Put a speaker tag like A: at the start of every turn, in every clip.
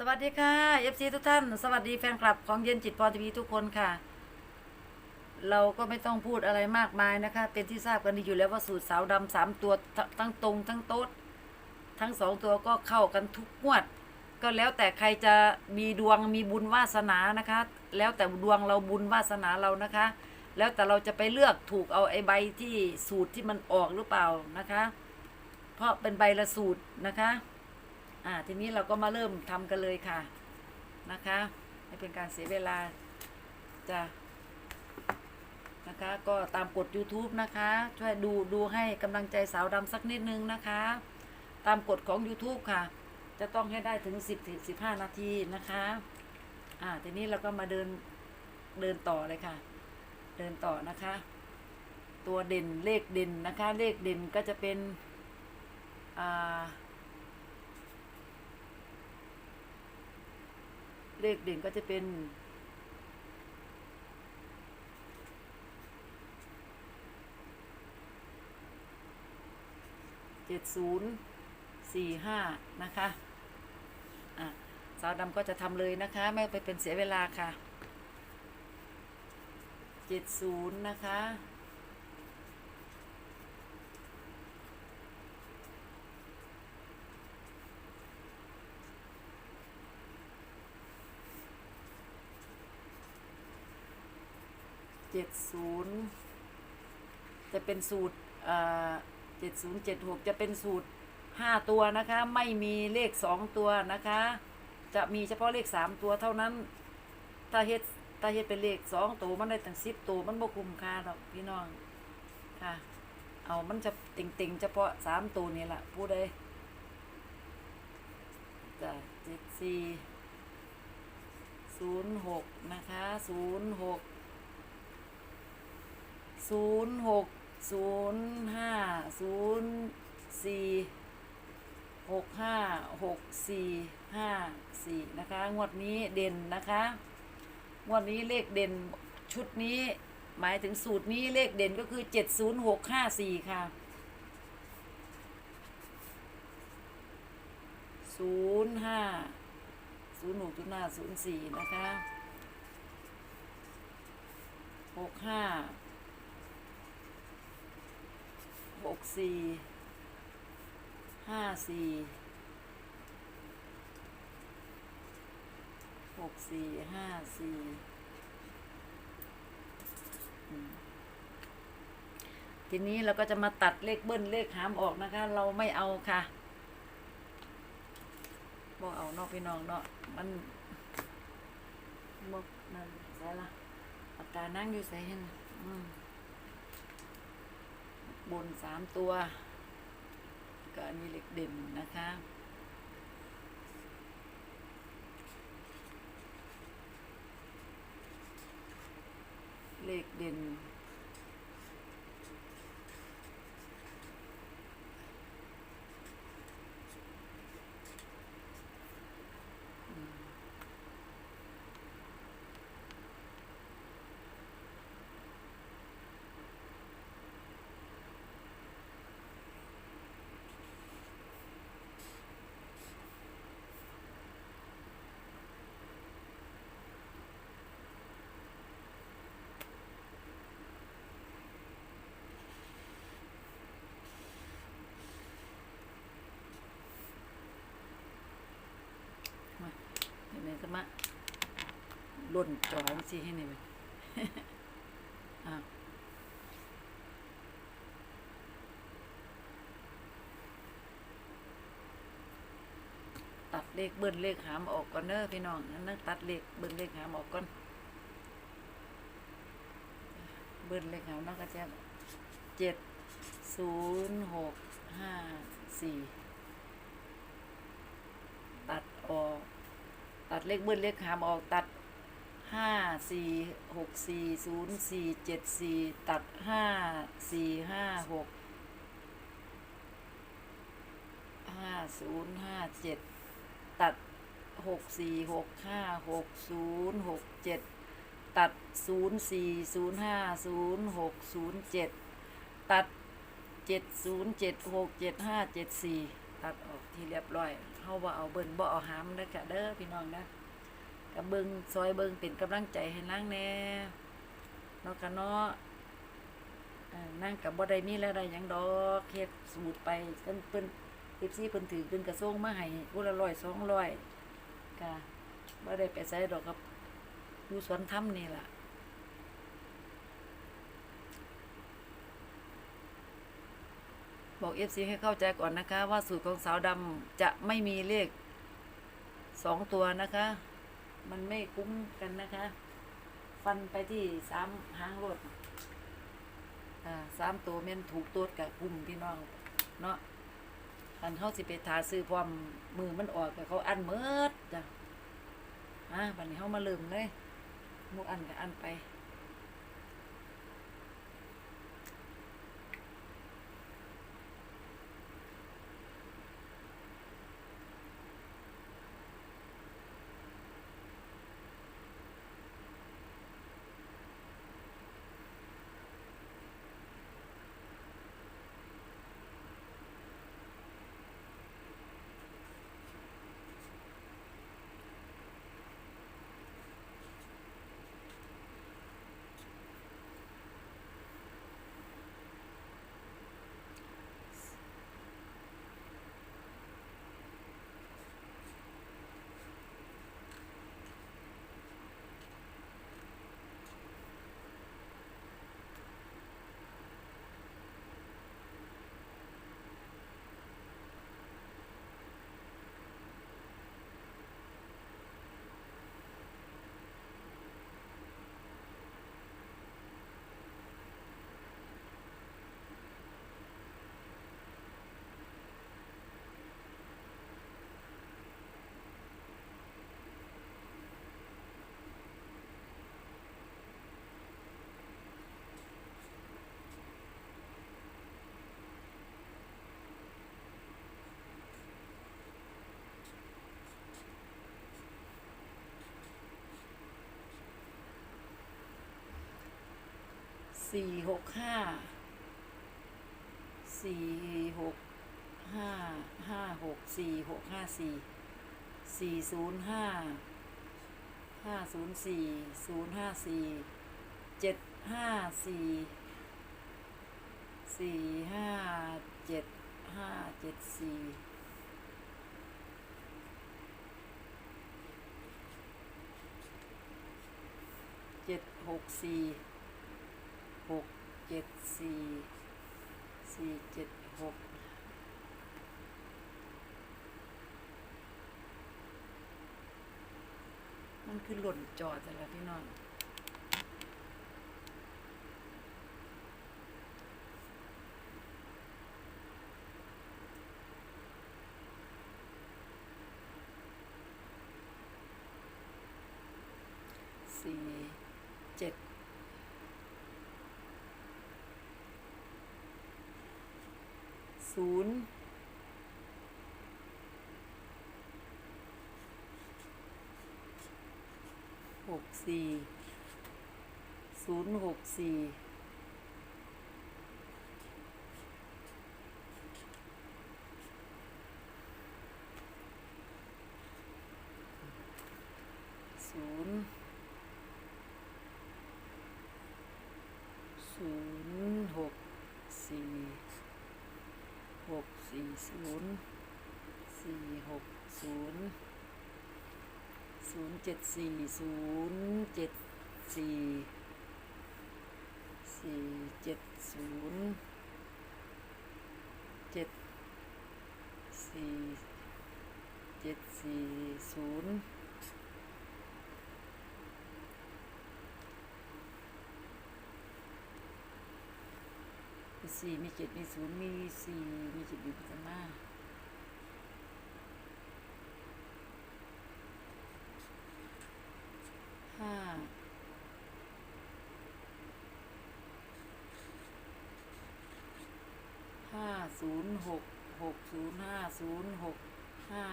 A: สวัสดีค่ะ FC ทุกท่าน สวัสดีแฟนคลับของเย็นจิตพรทีวีทุกคนค่ะ เราก็ไม่ต้องพูดอะไรมากมายนะคะ เป็นที่ทราบกันดีอยู่แล้วว่าสูตรสาวดำสามตัวททั้งตรงทั้งโต๊ด ทั้งสองตัวก็เข้ากันทุกงวด ก็แล้วแต่ใครจะมีดวงมีบุญวาสนานะคะ แล้วแต่ดวงเราบุญวาสนาเรานะคะ แล้วแต่เราจะไปเลือกถูกเอาไอ้ใบที่สูตรที่มันออกหรือเปล่านะคะ เพราะเป็นใบละสูตรนะคะ อ่าทีนี้เราก็มาเริ่มทำกันเลยค่ะนะคะไม่เป็นการเสียเวลาจะนะคะก็ตามกฎ YouTube นะคะ ช่วยดูดูให้กำลังใจสาวดำสักนิดนึงนะคะ ตามกฎของ YouTube ค่ะ จะต้องให้ได้ถึง 10ถึง15 นาทีนะคะอ่าทีนี้เราก็มาเดินเดินต่อเลยค่ะ เดินต่อนะคะ ตัวเด่นเลขเด่นนะคะ เลขเด่นก็จะเป็นอ่า เลขเด่นก็จะเป็นเจ็ดศูนย์สี่ห้านะคะอะสาวดำก็จะทำเลยนะคะ ไม่ไปเป็นเสียเวลาค่ะเจ็ดศูนย์นะคะ เจ็ดศูนย์จะเป็นสูตรเจ็ดศูนย์เจ็ดหกจะเป็นสูตรห้าตัวนะคะ ไม่มีเลขสองตัวนะคะ จะมีเฉพาะเลขสามตัวเท่านั้น ถ้าเฮ็ดถ้าเฮ็ดเป็นเลขสองตัวมันได้ตั้งสิบตัวมันบ่คุ้มค่าหรอกพี่น้องค่ะ เอามันจะติ่งๆเฉพาะสามตัวนี่แหละผู้ใดจะเจ็ดสี่ศูนย์หกนะคะศูนย์หก ศูนย์หกศูนย์ห้าศูนย์สี่หกห้าหกสี่ห้าสี่นะคะ งวดนี้เด่นนะคะ งวดนี้เลขเด่นชุดนี้ หมายถึงสูตรนี้เลขเด่นก็คือเจ็ดศูนย์หกห้าสี่ค่ะศูนย์ห้าศูนย์หกจุดห้าศูนย์สี่นะคะหกห้า ห กสี่ห้าสี่หกสี่ห้าสี่ทีนี้เราก็จะมาตัดเลขเบิ้ลเลขหามออกนะคะ เราไม่เอาค่ะบอกเอานอกพี่น้องเนาะมันบอกนั่นใส่ละปากกานั่งอยู่ใส่เห็นอืม บนสามตัว ก็อันนี้เหล็กเด่นนะคะเลขเด่น มาเดี๋ยวนี้จะ มาล่นจองสิให้นี่ไหมอ้าวตัดเลขเบิ้ลเลขหามออกก่อนเนอะพี่น้องนั่นนะตัดเลขเบิ้ลเลขหามออกก่อน เบิ้ลเลขหามนอกก็จะเจ็ดศูนย์หกห้าสี่ ตัดออก ตัดเลขเบิ้ลเลขหามออกตัดห้าสี่หกสี่ศูนย์สี่เจ็ดสี่ตัดห้าสี่ห้าหกห้าศูนย์ห้าเจ็ดตัดหกสี่หกห้าหกศูนย์หกเจ็ดตัดศูนย์สี่ศูนย์ห้าศูนย์หกศูนย์เจ็ดตัดเจ็ดศูนย์เจ็ดหกเจ็ดห้าเจ็ดสี่ตัดออกที่เรียบร้อยาบ่เอาเบิ่นบ่เอาหามเด้อค่ะเด้อพี่น้องนะกับเบิ่งซอยเบิ่งเป็นกำลังใจให้นางแน่นาะค่ะเนาะเอ่งกับบ่ได้มีแล้วได้ยังดอกเฮ็ดสูตรไปเพิ่นเพิ่น FC เพิ่นถือเพิ่นก็ส่งมาให้ผู้ละ100 200ค่ะบ่ได้ไปใส่ดอกกับอยู่สวนธรรมนี่ล่ะ บอก FC ให้เข้าใจก่อนนะคะ ว่าสูตรของสาวดำจะไม่มีเลขสองตัวนะคะ มันไม่คุ้มกันนะคะ ฟันไปที่สามหางรถอ่าสามตัวแม่นถูกตัวกับกลุ่มพี่น้องเนาะคันเขาสิไปทาซื้อพร้อมมือมันออกไปเขาอันเมิดจ้ะอะบัดนี้เขามาลืมเลยมุกอันกับอันไป สี่หกห้าสี่หกห้าห้าหกสี่หกห้าสี่สี่ศูนย์ห้าห้าศูนย์สี่ศูนย์ห้าสี่เจ็ดห้าสี่สี่ห้าเจ็ดห้าเจ็ดสี่เจ็ดหกสี่ หกเจ็ดสี่สี่เจ็ดหกมันคือหล่นจอแต่ละพี่น้องสี่เจ็ด ศูนย์หกสี่ศูนย์หกสี่ศูนย์ ศูนย์หกสี่หกสี่ศูนย์สี่หกศูนย์ ศูนย์เจ็ดสี่ศูนย์เจ็ดสี่สี่เจ็ดศูนย์เจ็ดสี่เจ็ดสี่ศูนย์มีสี่มีเจ็ดมีศูนย์มีสี่มีเจ็ดมีปัจมาห้าห้าศูนย์ หกหกศูนย์ห้าศูนย์หกห้า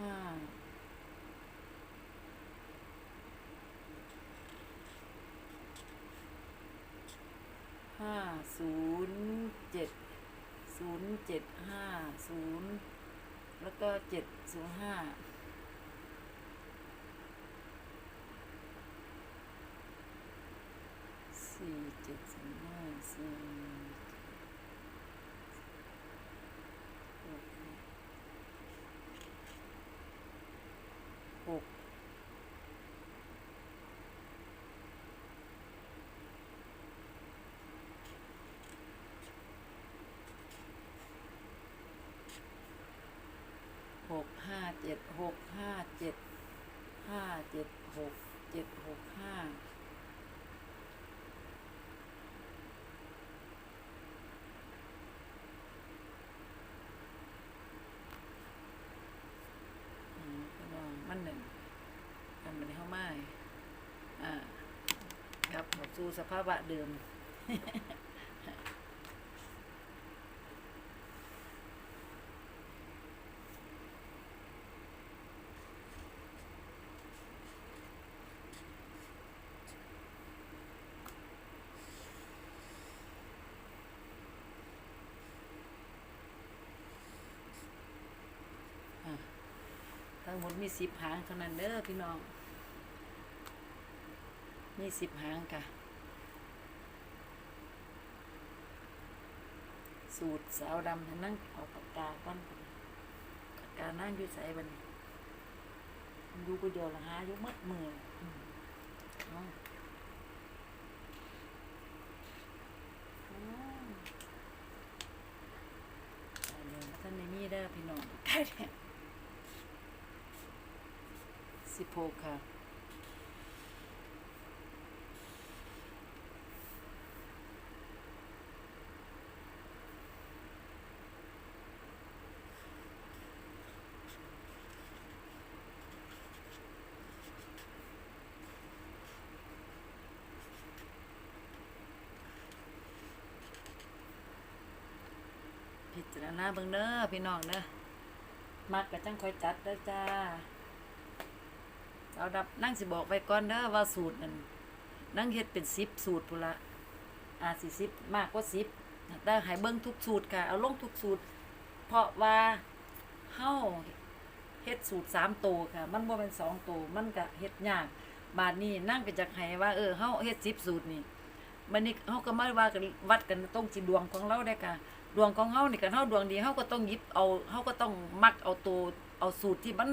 A: ห้าห้าศูนย์เจ็ดศูนย์เจ็ดห้าศูนย์แล้วก็เจ็ดศูนย์ห้า สี่เจ็ดศูนย์ห้าสี่หกหกหกห้าเจ็ดหกห้าเจ็ดห้าเจ็ดหกเจ็ดหกห้าอืมพี่น้องมันหนึ่งทำมันในห้องไม้อ่าครับเข้า สภาวะเดิม ทั้งหมดมีสิบหางเท่านั้นเด้อพี่น้องมีสิบหางค่ะ สูตรสาวดำให้นั่งเอาปากกาก้อนปากกานั่งอยู่ใส่บันดูกูเดียวละหาอยู่มัดมืออมเอาอืมเอาเดี๋ยท่านในนี่เด้พี่น้องสิบหกค่ะ ณาเบิ่งเด้อพี่น้องเด้อมักก็จังค่อยจัดเด้อจ้าเอาดับนั่งสิบอกไว้ก่อนเด้อว่าสูตรนั่นนั่งเฮ็ดเป็นสิบสูตรพุละอาสิสิบมากกว่าสิบได้ให้เบิ่งทุกสูตรค่ะเอาลงทุกสูตร เพราะว่าเฮาเฮ็ดสูตรสามโตวค่ะ มันบ่เป็นสองโตวมันก็เฮ็ดยากบาดนี้นั่งก็จักให้ว่าเออเฮาเฮ็ดสิบสูตรนี่ มันนี่เฮาก็มาว่ากันวัดกันตรงสิดวงของเราได้ค่ะดวงของเฮานี่กันเฮาดวงดีเฮาก็ต้องยิบเอาเฮาก็ต้องมักเอาตัวเอาสูตรที่มัน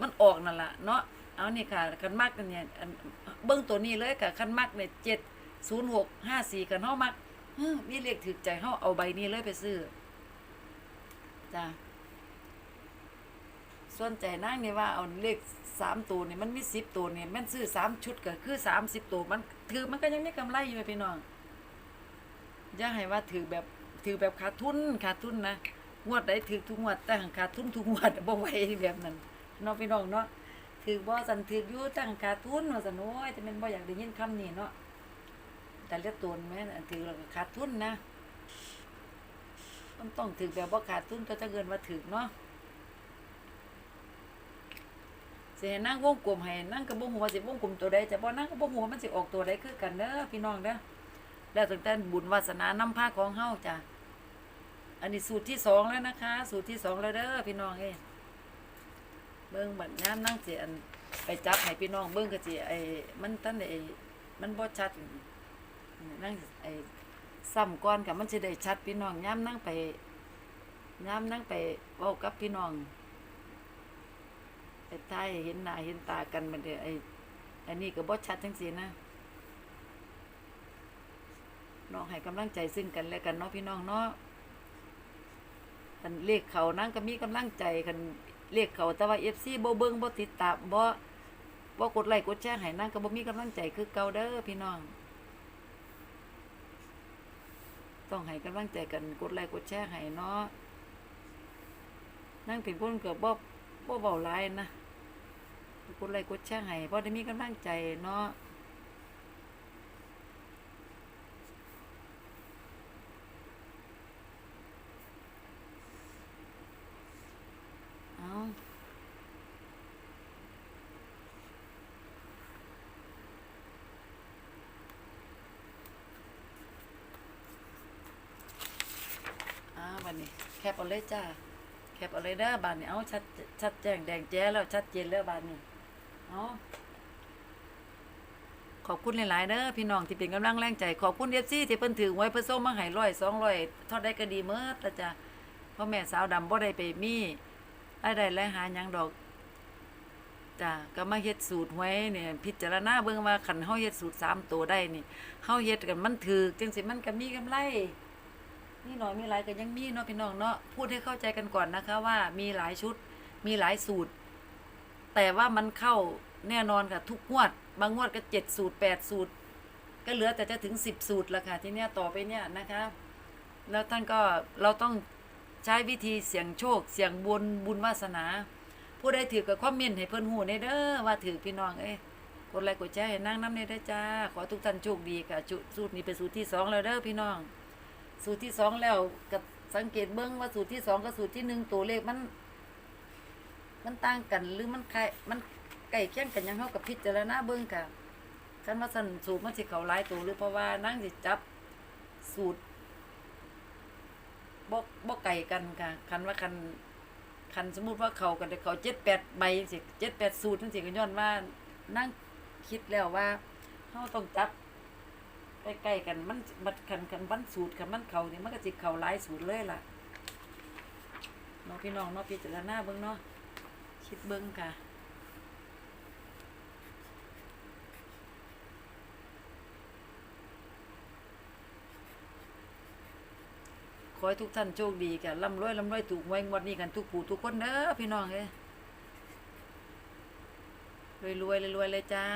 A: มันออกนั่นแหละเนาะเอานี่ค่ะคันมักกันเนี่ยเบิ้องตัวนี้เลยค่ะคันมักเนี่ยเจ็ดศูนย์หกห้าสี่กันเฮามักเฮ้อมีเลขถือใจเฮาเอาใบนี้เลยไปซื้อจ้า ส่วนใจนั่งนี่ว่าเอาเลขสามตัวนี่มันมีสิบตัวนี่มันซื้อสามชุดก็คือสามสิบตัวมันถือมันก็ยังมีกำไรอยู่พี่น้องอย่าให้ว่าถือแบบถือแบบขาดทุนขาดทุนนะงวดใดถือทุกงวดแต่หังขาดทุนทุกงวดบ่ไหวแบบนั้นเนาะพี่น้องเนาะถือบ่สันถืออยู่ตั้งขาดทุนว่าสันโอ้ยแต่เป็นบ่อยากได้ยินคำนี้เนาะแต่เลียกตนแม่ถือแล้วก็ขาดทุนนะต้องต้องถือแบบบ่ขาดทุนก็จะเกินว่าถือเนาะ สิให้นั่งวงกลมให้นั่งก็บ่ฮู้ว่าสิวงกลมตัวใดจะบ่นั่งก็บ่ฮู้ว่ามันสิออกตัวใดคือกันเด้อพี่น้องเด้อแล้วตั้งแต่บุญวาสนานำพาของเฮาจ้ะอันนี้สูตรที่สองแล้วนะคะ สูตรที่สองแล้วเด้อพี่น้องเอ้เบิ่งบัดยามนั่งเสิอันไปจับให้พี่น้องเบิ่งก็สิไอ้มันตั้นได้มันบ่ชัดนั่งไอ้ซ้ำก่อนกับมันสิได้ชัดพี่น้องยามนั่งไปยามนั่งไปเว้ากับพี่น้อง ไปใต้เห็นหน้าเห็นตากันมันเด้อไอ้อันนี้ก็บ่ชัดจังซี่นะน้องให้กำลังใจซึ่งกันและกันเนาะพี่น้องเนาะคันเลขเขานั่งก็มีกำลังใจคันเรียกเขาแต่ว่า FC บ่เบิ่งบ่ติดตามบ่บ่กดไลค์กดแชร์ให้นั่นก็บ่มีกำลังใจคือเก่าเด้อพี่น้อง ต้องให้กำลังใจกันกดไลค์กดแชร์ให้เนาะนั่งเป็นคนเก็บ่บ่เว้าหลายนะ กดไลค์กดแชร์ให้บ่ได้มีกำลังใจเนาะเอาานนี้แคปเอาเลยจ้า แคปเอาเลยเด้อบานนี้เอาชัดชัดแจ้งแดงแจ้แล้วชัดเจนแล้วบานนี้ เอาขอบคุณหลาย ๆ เด้อพี่น้องที่เป็นกำลังแรงใจ ขอบคุณเอฟซีที่เพิ่นถือไว้เพิ่นส่งมาให้ร้อยสองร้อยทอดได้ก็ดีเมื่อแต่จะพ่อแม่สาวดำบ่ได้ไปมีรายได้และหาหยังดอกจ้ะก็มาเฮ็ดสูตรไว้เนี่ยพิจารณาเบิ่งว่าคันเฮาเฮ็ดสูตรสามตัวได้นี่เฮาเฮ็ดกันมันถือจังสิมันก็มีกำไรนี่หน่อยมีหลายก็ยังมีเนาะพี่น้องเนาะพูดให้เข้าใจกันก่อนนะคะว่ามีหลายชุดมีหลายสูตร แต่ว่ามันเข้าแน่นอนค่ะ ทุกงวด บางงวดก็เจ็ดสูตรแปดสูตร ก็เหลือแต่จะถึงสิบสูตรละค่ะที่เนี้ยต่อไปเนี่ยนะคะ แล้วท่านก็เราต้องใช้วิธีเสี่ยงโชค เสี่ยงบุญบุญวาสนา ผู้ใดถือกับความเมนต์ให้เพิ่นหูในเด้อว่าถือพี่น้องเอ้ยกดไลค์กดแชร์ให้นั่งน้ำในได้จ้า ขอทุกท่านโชคดีค่ะสูตรนี้เป็นสูตรที่สองแล้วเด้อพี่น้อง สูตรที่สองแล้วกับสังเกตเบิ้งว่าสูตรที่สองกับสูตรที่หนึ่งตัวเลขมัน มันต่างกันหรือมันใกล้มันใกล้เคียงกันยังเท่ากับพิจารณาเบิ้งค่ะคันว่าสันสูตรมันสิเขาหลายตัวหรือเพราะว่านั่งสิจับสูตรบ่บ่ไก่กันค่ะคันว่าคันคันสมมุติว่าเขากันเขาเจ็ดแปดใบสิเจ็ดแปดสูตรนั่นสิก็ย้อนว่านั่งคิดแล้วว่าเขาต้องจับใกล้ๆกันมันมันคันคันวันสูตรคันมันเขานี่มันก็สิเขาหลายสูตรเลยล่ะเนาะพี่น้องเนาะพิจารณาเบิ่งเนาะ คิดเบิ้งค่ะขอให้ทุกท่านโชคดีกันร่ำรวยร่ำรวยถูกไว้งวดนี้กันทุกผู้ทุกคนเด้อพี่น้องเอ้ยรวยรวยๆรวยเลยจ้า